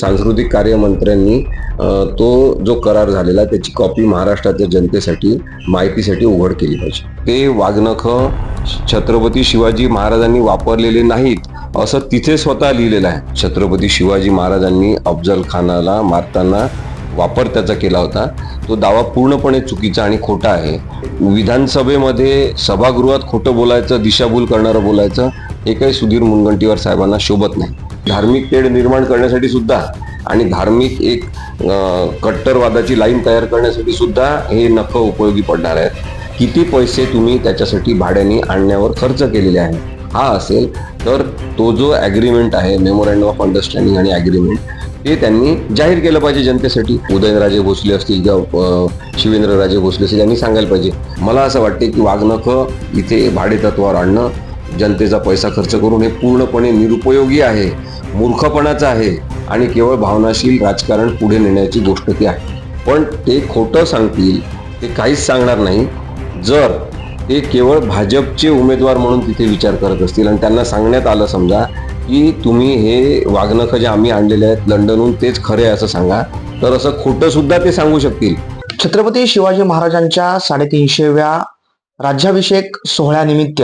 सांस्कृतिक कार्यमंत्र्यांनी तो जो करार झालेला त्याची कॉपी महाराष्ट्राच्या जनतेसाठी माहितीसाठी उघड केली पाहिजे. ते वाघनख छत्रपती शिवाजी महाराजांनी वापरलेले नाहीत असं तिथे स्वतः लिहिलेलं आहे. छत्रपती शिवाजी महाराजांनी अफजल खानाला मारताना वापर त्याचा केला होता. तो दावा पूर्णपणे चुकीचा आणि खोटा आहे. विधानसभेमध्ये सभागृहात खोटं बोलायचं दिशाभूल करणारं बोलायचं हे काही सुधीर मुनगंटीवार साहेबांना शोभत नाही. धार्मिक तेढ निर्माण करण्यासाठी सुद्धा आणि धार्मिक एक कट्टरवादाची लाईन तयार करण्यासाठी सुद्धा हे नख उपयोगी पडणार आहेत. किती पैसे तुम्ही त्याच्यासाठी भाड्याने आणण्यावर खर्च केलेले आहे हा असेल तर तो जो ॲग्रीमेंट आहे मेमोरँडम ऑफ अंडरस्टँडिंग आणि ॲग्रीमेंट ते त्यांनी जाहीर केलं पाहिजे जनतेसाठी. उदयनराजे भोसले असतील किंवा शिवेंद्रराजे भोसले असतील यांनी सांगायला पाहिजे. मला असं वाटते की वाघनखं इथे भाडेतत्वावर आणणं जनतेचा पैसा खर्च करून हे पूर्णपणे निरुपयोगी आहे मूर्खपणाचं आहे आणि केवळ भावनाशील राजकारण पुढे नेण्याची गोष्ट ती आहे. पण ते खोटं सांगतील ते काहीच सांगणार नाही. जर ते केवळ भाजपचे उमेदवार म्हणून तिथे विचार करत असतील आणि त्यांना सांगण्यात आलं समजा की तुम्ही हे वागणं जे आम्ही आणलेले आहेत लंडनहून तेच खरे आहे असं सांगा तर असं खोटं सुद्धा ते सांगू शकतील. छत्रपती शिवाजी महाराजांच्या साडेतीनशेव्या राज्याभिषेक सोहळ्यानिमित्त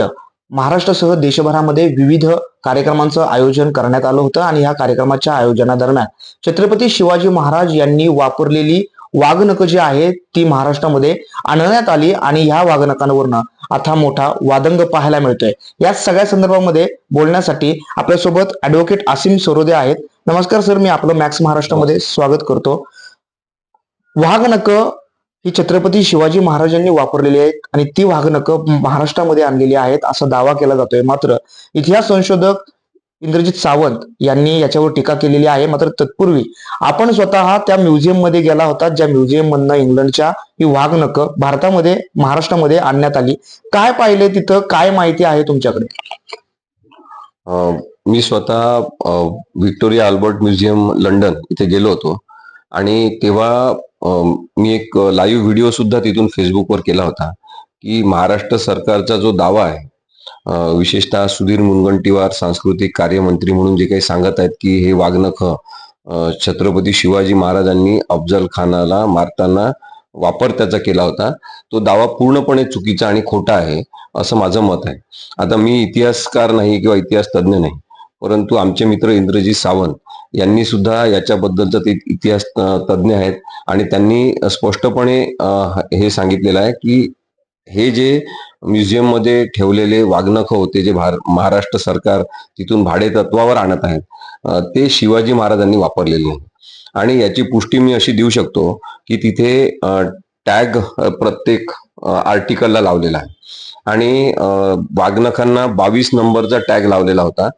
महाराष्ट्रासह देशभरामध्ये विविध कार्यक्रमांचं आयोजन करण्यात आलं होतं आणि ह्या कार्यक्रमाच्या आयोजनादरम्यान छत्रपती शिवाजी महाराज यांनी वापरलेली वाघनख जी आहे ती महाराष्ट्रामध्ये आणण्यात आली आणि ह्या वाघनकांवरनं आता मोठा वादंग पाहायला मिळतोय. या सगळ्या संदर्भामध्ये बोलण्यासाठी आपल्यासोबत ऍडव्होकेट आसिम सरोदे आहेत. नमस्कार सर. मी आपलं मॅक्स महाराष्ट्रामध्ये स्वागत करतो. वाघनक ही छत्रपती शिवाजी महाराजांनी वापरलेली आहेत आणि ती वाघनक महाराष्ट्रामध्ये आणलेली आहेत असा दावा केला जातोय. मात्र इतिहास संशोधक इंद्रजित सावंत यांनी याच्यावर टीका केलेली आहे. मात्र तत्पूर्वी आपण स्वतः त्या म्युझियममध्ये गेला होता ज्या म्युझियम मधनं इंग्लंडच्या ही वाघनक भारतामध्ये महाराष्ट्रामध्ये आणण्यात आली. काय पाहिले तिथं? काय माहिती आहे तुमच्याकडे? मी स्वतः व्हिक्टोरिया अल्बर्ट म्युझियम लंडन इथे गेलो होतो. आणि तेव्हा मी एक लाईव्ह व्हिडिओ सुद्धा तिथून फेसबुकवर केला होता की महाराष्ट्र सरकारचा जो दावा आहे विशेषतः सुधीर मुनगंटीवार सांस्कृतिक कार्यमंत्री म्हणून जे काही सांगत आहेत की हे वाघनख छत्रपती शिवाजी महाराजांनी अफजल खानाला मारताना वापर त्याचा केला होता तो दावा पूर्णपणे चुकीचा आणि खोटा आहे असं माझं मत आहे. आता मी इतिहासकार नाही किंवा इतिहास तज्ज्ञ नाही परंतु आमचे मित्र इंद्रजीत सावंत यांनी सुद्धा याच्याबद्दलचं ते इतिहास तज्ज्ञ आहेत. आणि त्यांनी स्पष्टपणे हे सांगितलेलं आहे की हे जे म्युझियममध्ये ठेवलेले वाघनख होते जे भार महाराष्ट्र सरकार तिथून भाडे तत्वावर आणत आहेत ते शिवाजी महाराजांनी वापरलेले आहे आणि याची पुष्टी मी अशी देऊ शकतो की तिथे टॅग प्रत्येक आर्टिकलला लावलेला आहे. आणि वाघनखांना बावीस नंबरचा टॅग लावलेला होता.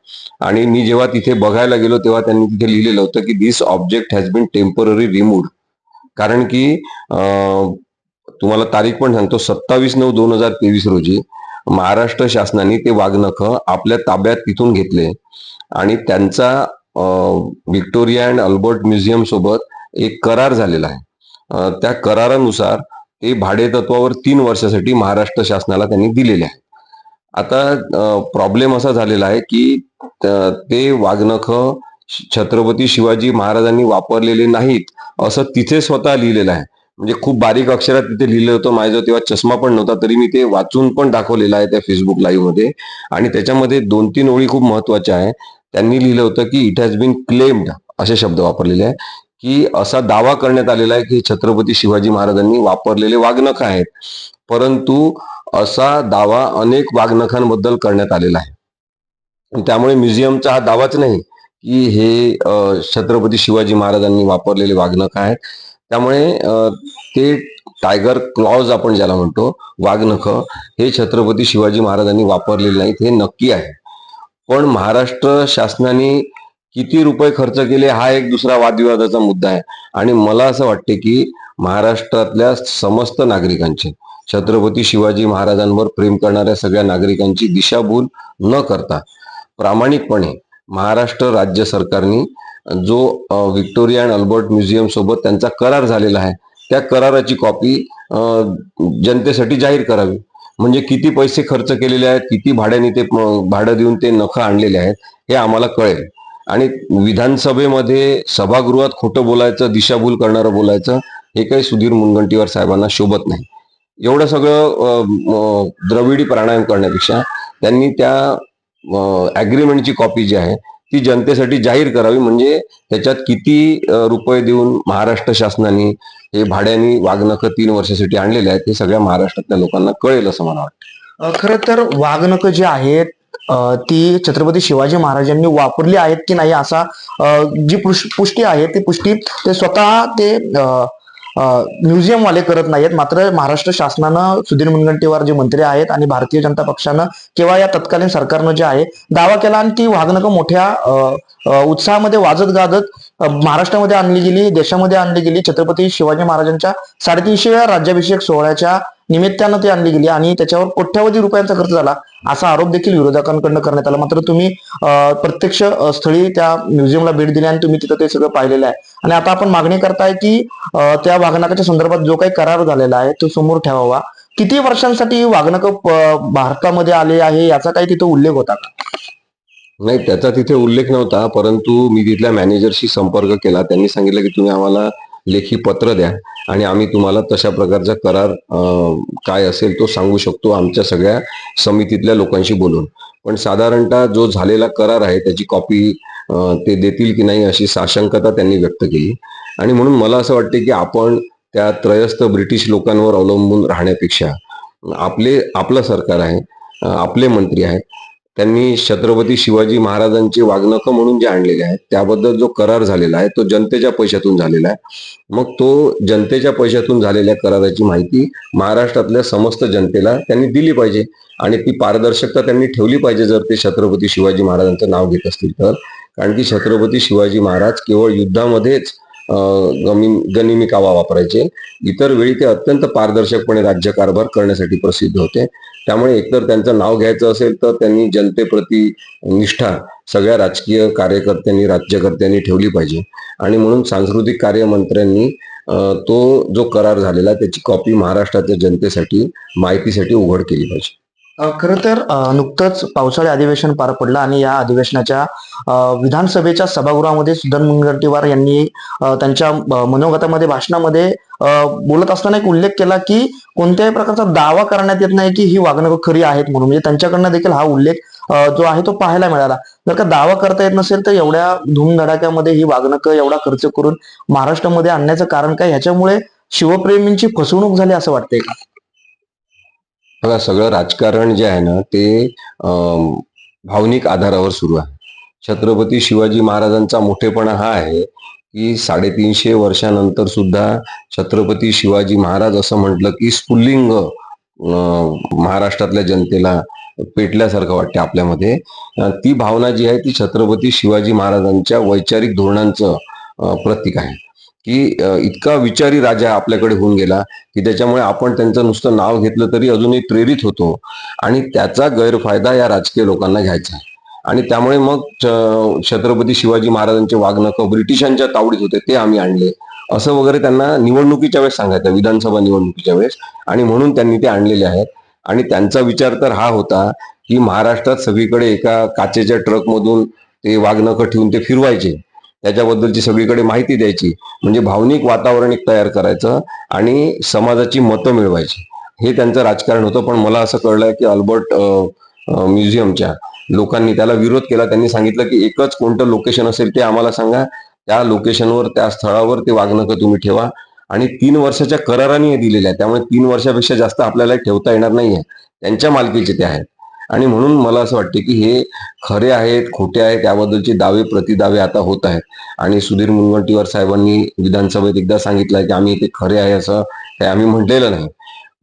आणि मी जेव्हा तिथे बघायला गेलो तेव्हा त्यांनी तिथे लिहिलेलं होतं की this object has been temporary remove कारण की तुम्हाला तारीख पण सांगतो सत्तावीस नऊ दोन हजार तेवीस रोजी महाराष्ट्र शासनाने ते वाघनख आपल्या ताब्यात तिथून घेतले. आणि त्यांचा व्हिक्टोरिया अँड अल्बर्ट म्युझियम सोबत एक करार झालेला आहे. त्या करारानुसार ते भाडे तत्वावर तीन वर्षासाठी महाराष्ट्र शासनाला त्यांनी दिलेले आहे आता प्रॉब्लेम असा झालेला आहे की ते वाघनख छत्रपती शिवाजी महाराजांनी वापरलेले नाहीत असं तिथे स्वतः लिहिलेलं आहे. म्हणजे खूप बारीक अक्षरात तिथे लिहिलं होतं माझ्या तेव्हा चष्मा पण नव्हता तरी मी ते वाचून पण दाखवलेलं आहे त्या फेसबुक लाईव्हमध्ये. आणि त्याच्यामध्ये दोन तीन ओळी खूप महत्त्वाच्या आहे त्यांनी लिहिलं होतं की इट हॅज बीन क्लेम्ड असे शब्द वापरलेले आहे की असा दावा करण्यात आलेला आहे की छत्रपती शिवाजी महाराजांनी वापरलेले वाघनख आहेत. परंतु असा दावा अनेक वाघनखांबद्दल करण्यात आलेला आहे. त्यामुळे म्युझियमचा हा दावाच नाही की हे छत्रपती शिवाजी महाराजांनी वापरलेले वाघनख आहेत. त्यामुळे ते टायगर क्लॉज आपण ज्याला म्हणतो वाघनख हे छत्रपती शिवाजी महाराजांनी वापरलेले नाहीत हे नक्की आहे. पण महाराष्ट्र शासनाने किती रुपये खर्च केले हा एक दुसरा वादविवादाचा मुद्दा आहे. आणि मला असं वाटते की महाराष्ट्रातल्या समस्त नागरिकांचे छत्रपती शिवाजी महाराजांवर प्रेम करणाऱ्या सगळ्या नागरिकांची दिशाभूल न करता प्रामाणिकपणे महाराष्ट्र राज्य सरकारने जो व्हिक्टोरिया अँड अल्बर्ट म्युझियम सोबत त्यांचा करार झालेला आहे त्या कराराची कॉपी जनतेसाठी जाहीर करावी. म्हणजे किती पैसे खर्च केलेले आहेत किती भाड्याने ते भाडं देऊन ते नखं आणलेले आहेत हे आम्हाला कळेल. आणि विधानसभेमध्ये सभागृहात खोटं बोलायचं दिशाभूल करणारं बोलायचं हे काही सुधीर मुनगंटीवार साहेबांना शोभत नाही. एवढं सगळं द्रविडी प्राणायाम करण्यापेक्षा त्यांनी त्या अग्रीमेंटची कॉपी जी आहे ती जनतेसाठी जाहीर करावी. म्हणजे त्याच्यात किती रुपये देऊन महाराष्ट्र शासनाने हे भाड्याने वागणकं तीन वर्षासाठी आणलेले आहेत हे सगळ्या महाराष्ट्रातल्या लोकांना कळेल असं मला वाटतं. खरं तर वाघनख जे आहेत ती छत्रपती शिवाजी महाराजांनी वापरली आहेत की नाही असा जी पुष्टी आहे ती पुष्टी ते स्वतः ते म्युझियम वाले करत नाहीत. मात्र महाराष्ट्र शासनानं सुधीर मुनगंटीवार जे मंत्री आहेत आणि भारतीय जनता पक्षानं किंवा या तत्कालीन सरकारनं जे आहे दावा केला आणि ती वाघनकं मोठ्या उत्साहामध्ये वाजत गाजत महाराष्ट्रामध्ये आणली गेली देशामध्ये आणली गेली. छत्रपती शिवाजी महाराजांच्या साडेतीनशेव्या राज्याभिषेक सोहळ्याच्या निमित्तानं ती आणली गेली आणि त्याच्यावर कोट्यावधी रुपयांचा खर्च झाला असा आरोप देखील विरोधकांकडनं करण्यात आला. मात्र तुम्ही प्रत्यक्ष स्थळी त्या म्युझियमला भेट दिली आणि तुम्ही तिथं ते सगळं पाहिलेलं आहे. आणि आता आपण मागणी करताय की त्या वाघनकाच्या संदर्भात जो काही करार झालेला आहे तो समोर ठेवावा. किती वर्षांसाठी वाघनक भारतामध्ये आले आहे याचा काही तिथं उल्लेख होता का? नाही त्याचा तिथे उल्लेख नव्हता परंतु मी तिथल्या मॅनेजरशी संपर्क केला. त्यांनी सांगितलं की तुम्ही आम्हाला लेखी पत्र द्या. आणि आम्ही तुम्हाला तशा प्रकारचा करार काय असेल तो सांगू शकतो आमच्या सगळ्या समितीतल्या लोकांशी बोलून. पण साधारणतः जो झालेला करार आहे त्याची कॉपी ते देतील की नाही अशी साशंकता त्यांनी व्यक्त केली. आणि म्हणून मला असं वाटते की आपण त्या त्रयस्थ ब्रिटिश लोकांवर अवलंबून राहण्यापेक्षा आपले आपलं सरकार आहे आपले मंत्री आहेत त्यांनी छत्रपती शिवाजी महाराजांचे वागणकं म्हणून जे आणलेले आहेत त्याबद्दल जो करार झालेला आहे तो जनतेच्या पैशातून झालेला आहे. मग तो जनतेच्या पैशातून झालेल्या कराराची माहिती महाराष्ट्रातल्या समस्त जनतेला त्यांनी दिली पाहिजे आणि ती पारदर्शकता त्यांनी ठेवली पाहिजे जर ते छत्रपती शिवाजी महाराजांचं नाव घेत असतील तर. कारण की छत्रपती शिवाजी महाराज केवळ युद्धामध्येच अं, गनिमी कावा वापरायचे. इतर वेळी ते अत्यंत पारदर्शकपणे राज्यकारभार करण्यासाठी प्रसिद्ध होते. त्यामुळे एकतर त्यांचं नाव घ्यायचं असेल तर त्यांनी जनतेप्रती निष्ठा सगळ्या राजकीय कार्यकर्त्यांनी राज्यकर्त्यांनी ठेवली पाहिजे. आणि म्हणून सांस्कृतिक कार्यमंत्र्यांनी तो जो करार झालेला त्याची कॉपी महाराष्ट्राच्या जनतेसाठी माहितीसाठी उघड केली पाहिजे. खरं तर नुकतंच पावसाळी अधिवेशन पार पडलं आणि या अधिवेशनाच्या विधानसभेच्या सभागृहामध्ये सुधन मुनगंटीवार यांनी त्यांच्या मनोगतामध्ये भाषणामध्ये बोलत असताना एक उल्लेख केला की कोणत्याही प्रकारचा दावा करण्यात येत नाही की ही वागणं खरी आहेत म्हणून. म्हणजे त्यांच्याकडनं देखील हा उल्लेख जो आहे तो पाहायला मिळाला. जर का दावा करता येत नसेल तर एवढ्या धूमधडाक्यामध्ये ही वागणकं एवढा खर्च करून महाराष्ट्रामध्ये आणण्याचं कारण काय? ह्याच्यामुळे शिवप्रेमींची फसवणूक झाली असं वाटतंय का? बघा सगळं राजकारण जे आहे ना ते भावनिक आधारावर सुरू आहे. छत्रपती शिवाजी महाराजांचा मोठेपणा हा आहे की साडेतीनशे वर्षानंतर सुद्धा छत्रपती शिवाजी महाराज असं म्हटलं की स्फुल्लिंग महाराष्ट्रातल्या जनतेला पेटल्यासारखं वाटते आपल्यामध्ये. ती भावना जी आहे ती छत्रपती शिवाजी महाराजांच्या वैचारिक धोरणांचं प्रतीक आहे. की इतका विचारी राजा आपल्याकडे होऊन गेला की त्याच्यामुळे आपण त्यांचं नुसतं नाव घेतलं तरी अजूनही प्रेरित होतो. आणि त्याचा गैरफायदा या राजकीय लोकांना घ्यायचा आणि त्यामुळे मग छत्रपती शिवाजी महाराजांचे वागणं ब्रिटिशांच्या तावडीत होते ते आम्ही आणले. असं वगैरे त्यांना निवडणुकीच्या वेळेस सांगायचं विधानसभा निवडणुकीच्या वेळेस. आणि म्हणून त्यांनी ते आणलेले आहेत. आणि त्यांचा विचार तर हा होता की महाराष्ट्रात सगळीकडे एका काचेच्या ट्रकमधून ते वाघनखं ठेवून ते फिरवायचे. त्याच्याबद्दलची सगळीकडे माहिती द्यायची. म्हणजे भावनिक वातावरण एक तयार करायचं आणि समाजाची मतं मिळवायची. हे त्यांचं राजकारण होतं पण मला असं कळलंय की अल्बर्ट म्युझियमच्या लोकांनी त्याला विरोध केला. त्यांनी सांगितलं की एकच कोणतं लोकेशन असेल ते आम्हाला सांगा. त्या लोकेशनवर त्या स्थळावर ते वागणं तुम्ही ठेवा. आणि तीन वर्षाच्या कराराने हे दिलेल्या आहे त्यामुळे तीन वर्षापेक्षा जास्त आपल्याला ठेवता येणार नाहीये. त्यांच्या मालकीचे ते आहेत. आणि म्हणून मला असं वाटते की हे खरे आहेत खोटे आहेत त्याबद्दलचे दावे प्रतिदावे आता होत आहेत. आणि सुधीर मुनगंटीवार साहेबांनी विधानसभेत एकदा सांगितलंय की आम्ही ते खरे आहे असं काही आम्ही म्हटलेलं नाही.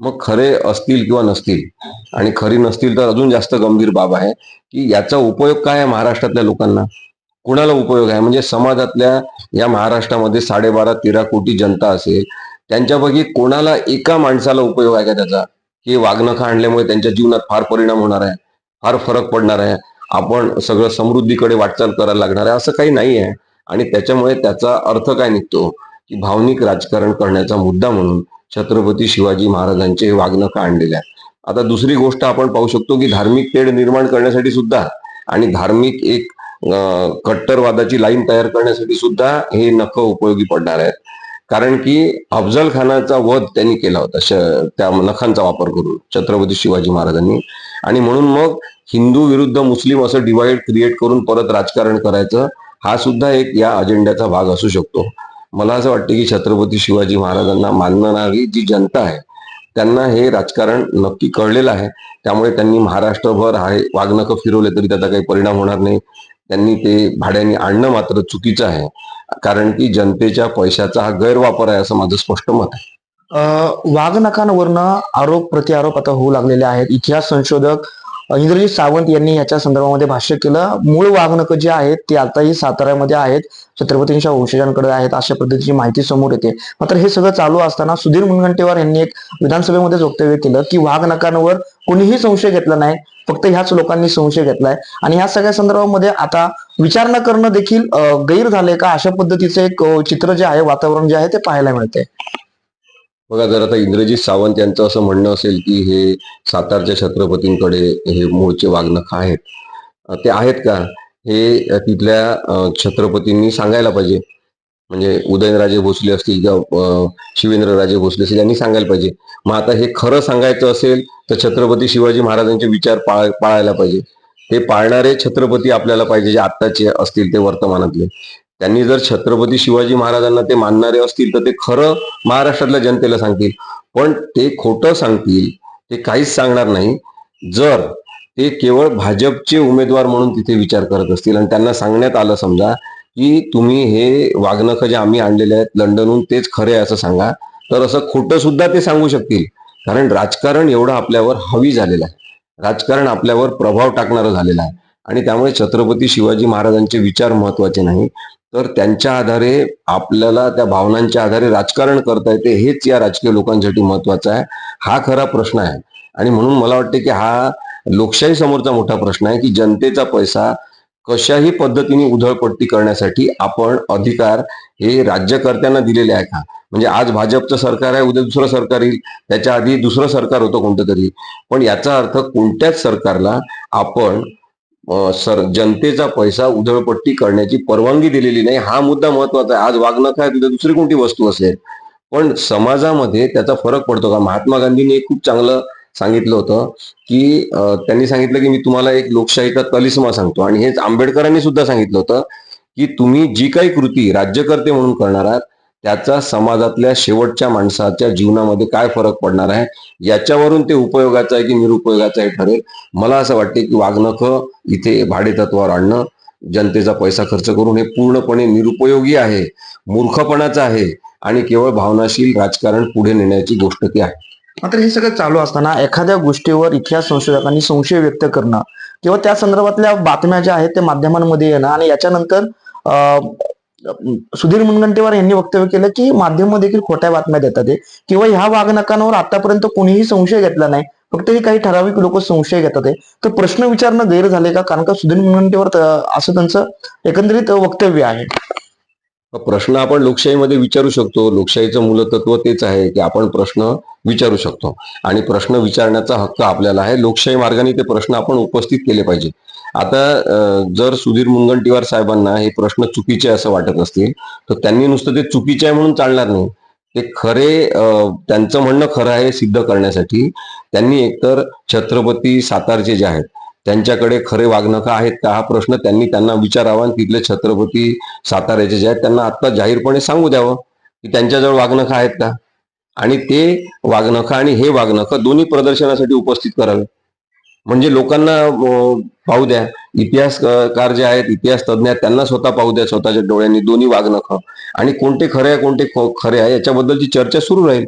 मग खरे असतील किंवा नसतील आणि खरी नसतील तर अजून जास्त गंभीर बाब आहे की याचा उपयोग काय आहे महाराष्ट्रातल्या लोकांना? कुणाला उपयोग आहे? म्हणजे समाजातल्या या महाराष्ट्रामध्ये साडेबारा तेरा कोटी जनता असेल त्यांच्यापैकी कोणाला एका माणसाला उपयोग आहे का त्याचा? हे वागणं आणल्यामुळे त्यांच्या जीवनात फार परिणाम होणार आहे फार फरक पडणार आहे. आपण सगळं समृद्धीकडे वाटचाल करायला लागणार आहे असं काही नाही आहे आणि त्याच्यामुळे त्याचा अर्थ काय निघतो? की भावनिक राजकारण करण्याचा मुद्दा म्हणून छत्रपती शिवाजी महाराजांचे हे वागणं आणलेले आहे? आता दुसरी गोष्ट आपण पाहू शकतो की धार्मिक तेढ निर्माण करण्यासाठी सुद्धा आणि धार्मिक एक कट्टरवादाची लाईन तयार करण्यासाठी सुद्धा हे नख उपयोगी पडणार आहेत. कारण की अफजल खानाचा वध त्यांनी केला होता त्या नखांचा वापर करून छत्रपती शिवाजी महाराजांनी. आणि म्हणून मग हिंदू विरुद्ध मुस्लिम असं डिवाइड क्रिएट करून परत राजकारण करायचं हा सुद्धा एक या अजेंड्याचा भाग असू शकतो. मला असं वाटतं की छत्रपती शिवाजी महाराजांना मानणारी जी जनता आहे त्यांना हे राजकारण नक्की कळलेलं आहे. त्यामुळे त्यांनी महाराष्ट्रभर हा वाघनखं फिरवले तरी त्याचा काही परिणाम होणार नाही. त्यांनी ते भाड्याने आणणं मात्र चुकीचं आहे. कारण की जनतेच्या पैशाचा हा गैरवापर आहे असं माझं स्पष्ट मत आहे. अं, वाघनखांवरनं आरोप प्रतिआरोप आता होऊ लागलेले आहेत. इतिहास संशोधक अं, इंद्रजित सावंत यांनी याच्या संदर्भामध्ये भाष्य केलं मूळ वाघनख जे आहेत ते आताही साताऱ्यामध्ये आहेत छत्रपतींच्या वंशजांकडे आहेत अशा पद्धतीची माहिती समोर येते. मात्र हे सगळं चालू असताना सुधीर मुनगंटेवार यांनी एक विधानसभेमध्येच वक्तव्य केलं की वाघनखांवर कोणीही संशय घेतला नाही फक्त ह्याच लोकांनी संशय घेतलाय. आणि ह्या सगळ्या संदर्भामध्ये आता विचार न करणं देखील गैर झाले का? अशा पद्धतीचं एक चित्र जे आहे वातावरण जे आहे ते पाहायला मिळते बघा जर आता इंद्रजित सावंत यांचं असं म्हणणं असेल की हे सातारच्या छत्रपतींकडे हे मूळचे वाघनख आहेत ते आहेत का? हे तिथल्या छत्रपतींनी सांगायला पाहिजे. म्हणजे उदयनराजे भोसले असतील किंवा शिवेंद्रराजे भोसले असतील यांनी सांगायला पाहिजे. मग आता हे खरं सांगायचं असेल तर छत्रपती शिवाजी महाराजांचे विचार पाळ पाळायला पाहिजे. हे पाळणारे छत्रपती आपल्याला पाहिजे जे आत्ताचे असतील ते वर्तमानातले. त्यांनी जर छत्रपती शिवाजी महाराजांना ते मानणारे असतील तर ते खरं महाराष्ट्रातल्या जनतेला सांगतील. पण ते खोटं सांगतील ते काहीच सांगणार नाही. जर ते केवळ भाजपचे उमेदवार म्हणून तिथे विचार करत असतील आणि त्यांना सांगण्यात आलं समजा की तुम्ही हे वागणखं जे आम्ही आणलेले आहेत लंडनहून तेच खरे आहे असं सांगा तर असं खोटं सुद्धा ते सांगू शकतील. कारण राजकारण एवढं आपल्यावर हवी झालेलं आहे. राजकारण आपल्यावर प्रभाव टाकणारं झालेलं आहे. आणि त्यामुळे छत्रपती शिवाजी महाराजांचे विचार महत्त्वाचे नाही तर त्यांच्या आधारे आपल्याला त्या भावनांच्या आधारे राजकारण करता येते हेच या राजकीय लोकांसाठी महत्वाचं आहे. हा खरा प्रश्न आहे. आणि म्हणून मला वाटते की हा लोकशाही समोरचा मोठा प्रश्न आहे की जनतेचा पैसा कशाही पद्धतीने उधळपट्टी करण्यासाठी आपण अधिकार हे राज्यकर्त्यांना दिलेले आहे का म्हणजे आज भाजपचं सरकार आहे उद्या दुसरं सरकार येईल. त्याच्या आधी दुसरं सरकार होतं कोणतं तरी पण याचा अर्थ कोणत्याच सरकारला आपण सर जनतेचा पैसा उधळपट्टी करण्याची परवानगी दिलेली नाही. हा मुद्दा महत्त्वाचा आहे. आज वागणं काय उद्या दुसरी कोणती वस्तू असेल? पण समाजामध्ये त्याचा फरक पडतो का? महात्मा गांधींनी एक खूप चांगलं सांगितलं होतं की त्यांनी सांगितलं की मी तुम्हाला एक लोकशाहीचा तलिस्मा सांगतो. आणि हेच आंबेडकरांनी सुद्धा सांगितलं होतं की तुम्ही जी काही कृती राज्यकर्ते म्हणून करणार आहात त्याचा समाजातल्या शेवटच्या माणसाच्या जीवनामध्ये काय फरक पडणार आहे याच्यावरून ते उपयोगाचं आहे की निरुपयोगाचं आहे ठरेल. मला असं वाटते की वागणखं इथे भाडेतत्वावर आणणं जनतेचा पैसा खर्च करून हे पूर्णपणे निरुपयोगी आहे मूर्खपणाचं आहे आणि केवळ भावनाशील राजकारण पुढे नेण्याची गोष्ट ती आहे. मात्र हे सगळं चालू असताना एखाद्या गोष्टीवर इतिहास संशोधकांनी संशय व्यक्त करणं किंवा त्या संदर्भातल्या बातम्या ज्या आहेत ते माध्यमांमध्ये येणं आणि याच्यानंतर अं, सुधीर मुनगंटीवार यांनी वक्तव्य केलं की माध्यम देखील खोट्या बातम्या देतात किंवा ह्या वागणकांवर आतापर्यंत कोणीही संशय घेतला नाही. फक्त हे काही ठराविक लोक संशय घेतात आहे तर प्रश्न विचारणं गैर झाले का? कारण का सुधीर मुनगंटीवार असं त्यांचं एकंदरीत वक्तव्य आहे. प्रश्न आपण लोकशाहीमध्ये विचारू शकतो. लोकशाहीचं मूलतत्व तेच आहे की आपण प्रश्न विचारू शकतो. आणि प्रश्न विचारण्याचा हक्क आपल्याला आहे. लोकशाही मार्गाने ते प्रश्न आपण उपस्थित केले पाहिजे. आता जर सुधीर मुनगंटीवार साहेबांना हे प्रश्न चुकीचे असं वाटत असतील तर त्यांनी नुसतं ते चुकीचे आहे म्हणून चालणार नाही. ते खरे त्यांचं म्हणणं खरं आहे सिद्ध करण्यासाठी. त्यांनी एकतर छत्रपती सातारचे जे आहेत त्यांच्याकडे खरे वागणं आहेत का हा प्रश्न त्यांनी त्यांना विचारावा आणि तिथले छत्रपती साताऱ्याचे जे आहेत त्यांना आत्ता जाहीरपणे सांगू द्यावं की त्यांच्याजवळ वागणखं आहेत का? आणि ते वागणखं आणि हे वागणखं दोन्ही प्रदर्शनासाठी उपस्थित करावे. म्हणजे लोकांना पाहू द्या. इतिहासकार जे आहेत इतिहास तज्ज्ञ आहेत त्यांना स्वतः पाहू द्या स्वतःच्या डोळ्यांनी दोन्ही वागणखं आणि कोणते खरे आहे कोणते खरे आहे याच्याबद्दलची चर्चा सुरू राहील.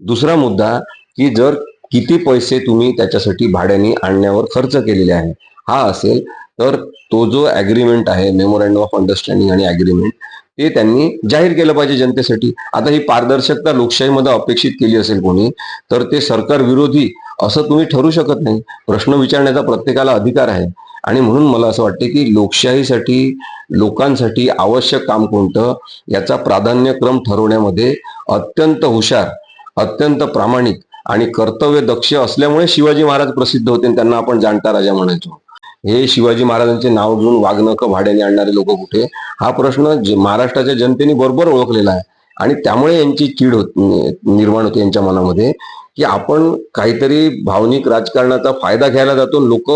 दुसरा मुद्दा की जर किती पैसे तुम्ही त्याच्यासाठी भाड्याने आणण्यावर खर्च केलेले आहे? हा असेल तर तो जो ऍग्रीमेंट आहे मेमोरँडम ऑफ अंडरस्टँडिंग आणि ॲग्रीमेंट ते त्यांनी जाहीर केलं पाहिजे जनतेसाठी. आता ही पारदर्शकता लोकशाहीमध्ये अपेक्षित केली असेल कोणी तर ते सरकार विरोधी असं तुम्ही ठरू शकत नाही. प्रश्न विचारण्याचा प्रत्येकाला अधिकार आहे. आणि म्हणून मला असं वाटते की लोकशाहीसाठी लोकांसाठी आवश्यक काम कोणतं याचा प्राधान्यक्रम ठरवण्यामध्ये अत्यंत हुशार अत्यंत प्रामाणिक आणि कर्तव्य दक्ष असल्यामुळे शिवाजी महाराज प्रसिद्ध होते आणि त्यांना आपण जाणता राजा म्हणायचो. हे शिवाजी महाराजांचे नाव घेऊन वाघनकं भाड्याने आणणारे लोक कुठे? हा प्रश्न महाराष्ट्राच्या जनतेने बरोबर ओळखलेला आहे. आणि त्यामुळे यांची चीड होत निर्माण होते यांच्या मनामध्ये की आपण काहीतरी भावनिक राजकारणाचा फायदा घ्यायला जातो. लोक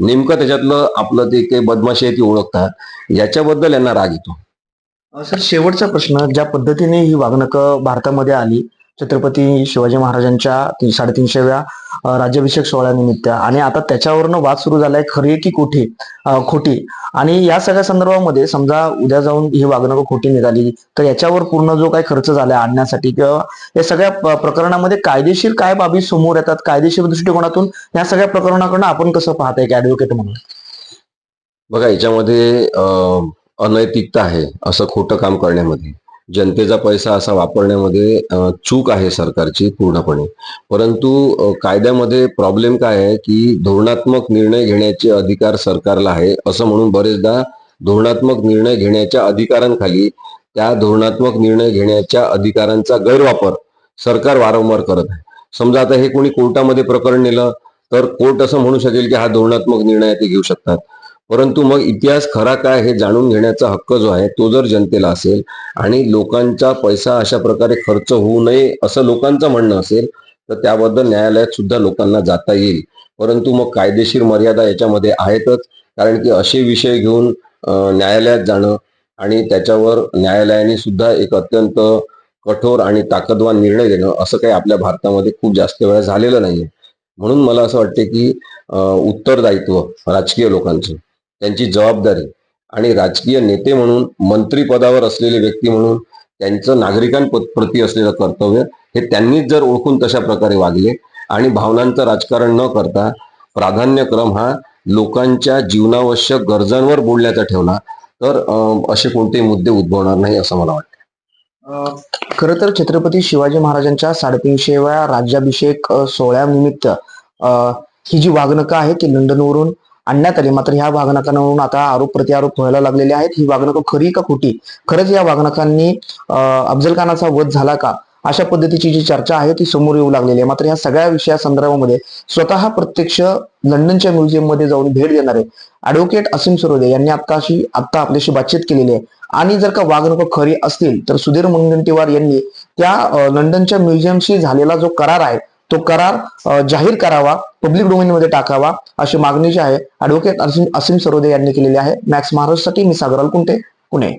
नेमकं त्याच्यातलं आपलं ते काही बदमाशी आहे ती ओळखतात. याच्याबद्दल यांना राग येतो. सर शेवटचा प्रश्न ज्या पद्धतीने ही वागणक भारतामध्ये आली छत्रपती शिवाजी महाराजांच्या साडेतीनशेव्या राज्याभिषेक सोहळ्यानिमित्त. आणि आता त्याच्यावरनं वाद सुरू झालाय खरी की खोटी खोटी. आणि या सगळ्या संदर्भामध्ये समजा उद्या जाऊन ही वागणं खोटी निघाली तर याच्यावर पूर्ण जो काही खर्च झाला आणण्यासाठी किंवा या सगळ्या प्रकरणामध्ये कायदेशीर काय बाबी समोर येतात कायदेशीर दृष्टिकोनातून या सगळ्या प्रकरणाकडनं आपण कसं पाहताय की ऍडव्होकेट म्हणून? बघा याच्यामध्ये अनैतिकता आहे असं खोटं काम करण्यामध्ये. जनतेचा पैसा असा वापरण्यामध्ये चूक आहे सरकारची पूर्णपणे. परंतु कायद्यामध्ये प्रॉब्लेम काय आहे की धोरणात्मक निर्णय घेण्याचे अधिकार सरकारला आहे असं म्हणून बरेचदा धोरणात्मक निर्णय घेण्याच्या अधिकारांखाली त्या धोरणात्मक निर्णय घेण्याच्या अधिकारांचा गैरवापर सरकार वारंवार करत आहे. समजा आता हे कोणी कोर्टामध्ये प्रकरण नेलं तर कोर्ट असं म्हणू शकेल की हा धोरणात्मक निर्णय ते घेऊ शकतात. परंतु मग इतिहास खरा काय हे जाणून घेण्याचा हक्क जो आहे तो जर जनतेला असेल आणि लोकांचा पैसा अशा प्रकारे खर्च होऊ नये असं लोकांचं म्हणणं असेल तर त्याबद्दल न्यायालयात सुद्धा लोकांना जाता येईल. परंतु मग कायदेशीर मर्यादा याच्यामध्ये आहेतच कारण की असे विषय घेऊन न्यायालयात जाणं आणि त्याच्यावर न्यायालयाने सुद्धा एक अत्यंत कठोर आणि ताकदवान निर्णय देणं असं काही आपल्या भारतामध्ये खूप जास्त वेळा झालेलं नाहीये. म्हणून मला असं वाटते की उत्तरदायित्व राजकीय लोकांचं. त्यांची जबाबदारी. आणि राजकीय नेते म्हणून मंत्रीपदावर असलेले व्यक्ती म्हणून त्यांचं नागरिकांप्रती असलेलं कर्तव्य हे त्यांनीच जर ओळखून तशा प्रकारे वागले आणि भावनांचं राजकारण न करता प्राधान्यक्रम हा लोकांच्या जीवनावश्यक गरजांवर बोलण्याचा ठेवला तर असे कोणतेही मुद्दे उद्भवणार नाही असं मला वाटतं. खर तर छत्रपती शिवाजी महाराजांच्या साडेतीनशेव्या राज्याभिषेक सोहळ्यानिमित्त ही जी वागणुका आहे ती लंडनवरून आणण्यात आली मात्र ह्या वागणकांवरून आता आरोप प्रत्यारोप व्हायला लागलेले आहेत. ही वागणक खरी का खोटी? खरंच या वागणकांनी अफजल खानाचा वध झाला का? अशा पद्धतीची जी चर्चा आहे ती समोर येऊ लागलेली आहे. मात्र या सगळ्या विषया संदर्भामध्ये स्वतः प्रत्यक्ष लंडनच्या म्युझियममध्ये जाऊन भेट देणारे ऍडव्होकेट असीम सरोदे यांनी आत्ताशी आत्ता आपल्याशी बातचीत केलेली आहे. आणि जर का वागणुका खरी असतील तर सुधीर मुनगंटीवार यांनी त्या लंडनच्या म्युझियमशी झालेला जो करार आहे तो करार जाहीर करावा पब्लिक डोमेनमध्ये टाकावा अशी मागणी जी आहे ऍडव्होकेट असीम असीम सरोदे यांनी केलेली आहे. मॅक्स महाराष्ट्रासाठी मी सागराल कुंटे पुणे.